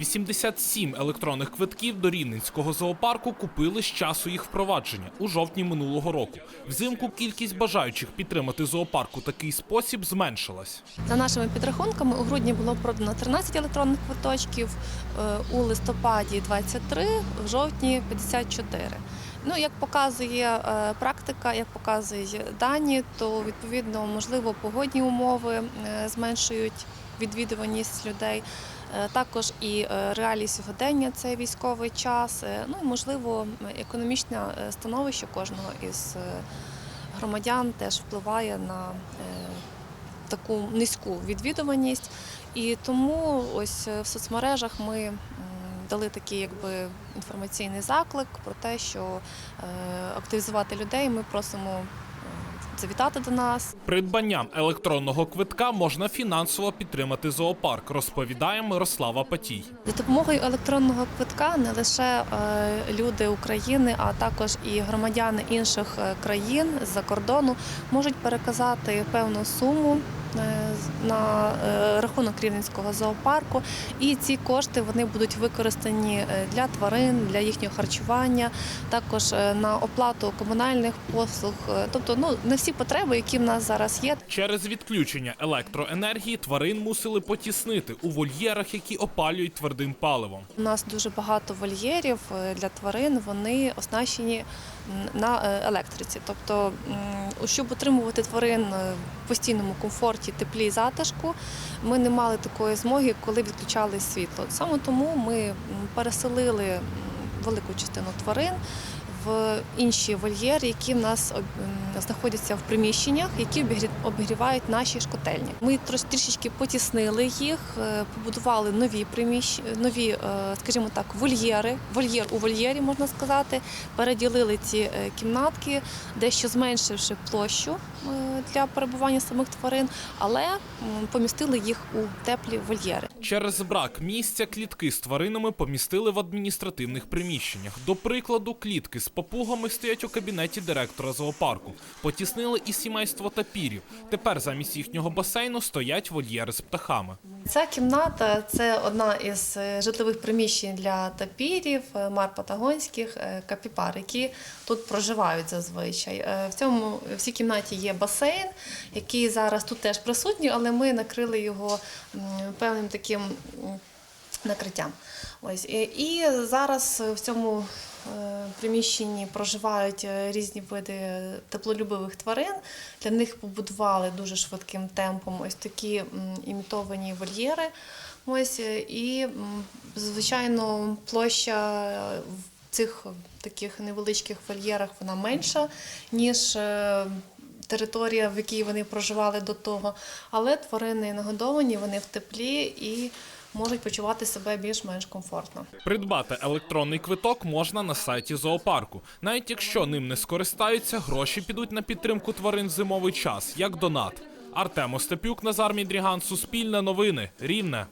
87 електронних квитків до Рівненського зоопарку купили з часу їх впровадження у жовтні минулого року. Взимку кількість бажаючих підтримати зоопарк у такий спосіб зменшилась. За нашими підрахунками, у грудні було продано 13 електронних квиточків, е, у листопаді 23, в жовтні 54. Ну, як показує е, практика, як показує дані, то відповідно можливо погодні умови е, зменшують відвідуваність людей. Е, Також і е, реалії сьогодення це військовий час. е, Ну і можливо економічне становище кожного із громадян теж впливає на таку низьку відвідуваність. І тому ось в соцмережах ми дали такий якби інформаційний заклик про те, що активізувати людей ми просимо завітати до нас. Придбанням електронного квитка можна фінансово підтримати зоопарк, розповідає Мирослава Патій. За допомогою електронного квитка не лише е, люди України, а також і громадяни інших е, країн з-за кордону можуть переказати певну суму е, на е, рахунок Рівненського зоопарку, і ці кошти вони будуть використані е, для тварин, для їхнього харчування, також е, на оплату комунальних послуг, тобто ну на всі потреби, які в нас зараз є, Через відключення електроенергії тварин мусили потіснити у вольєрах, які опалюють твердим паливом. У нас дуже багато вольєрів для тварин. Вони оснащені на електриці. Тобто, щоб утримувати тварин в постійному комфорті, теплі і затишку, ми не мали такої змоги, коли відключали світло. Саме тому ми переселили велику частину тварин. В інші вольєри, які в нас знаходяться в приміщеннях, які обігрі- обігрівають наші шкотельні. Ми трішечки потіснили їх, е, побудували нові приміщення, нові, е, скажімо так, вольєри, вольєр у вольєрі можна сказати. Переділили ці е, кімнатки, дещо зменшивши площу для перебування самих тварин, але помістили їх у теплі вольєри. Через брак місця клітки з тваринами помістили в адміністративних приміщеннях. До прикладу, клітки з папугами стоять у кабінеті директора зоопарку. Потіснили і сімейство тапірів. Тепер замість їхнього басейну стоять вольєри з птахами. Ця кімната це одна із е, житлових приміщень для тапірів, е, мар патагонських, е, капіпар, які тут проживають зазвичай. В цьому в цій кімнаті є басейн, який зараз тут теж присутній, але ми накрили його певним таким накриттям. Ось і- і зараз в цьому е, приміщенні проживають е, різні види теплолюбивих тварин. Для них побудували дуже швидким темпом ось такі імітовані вольєри. Ось е, і звичайно площа в цих таких невеличких вольєрах вона менша ніж. Територія, в якій вони проживали до того, але тварини нагодовані, вони в теплі і можуть почувати себе більш-менш комфортно. Придбати електронний квиток можна на сайті зоопарку. Навіть якщо ним не скористаються, гроші підуть на підтримку тварин в зимовий час, як донат. Артем Остапюк, Назар Мідріган, Суспільне новини, Рівне.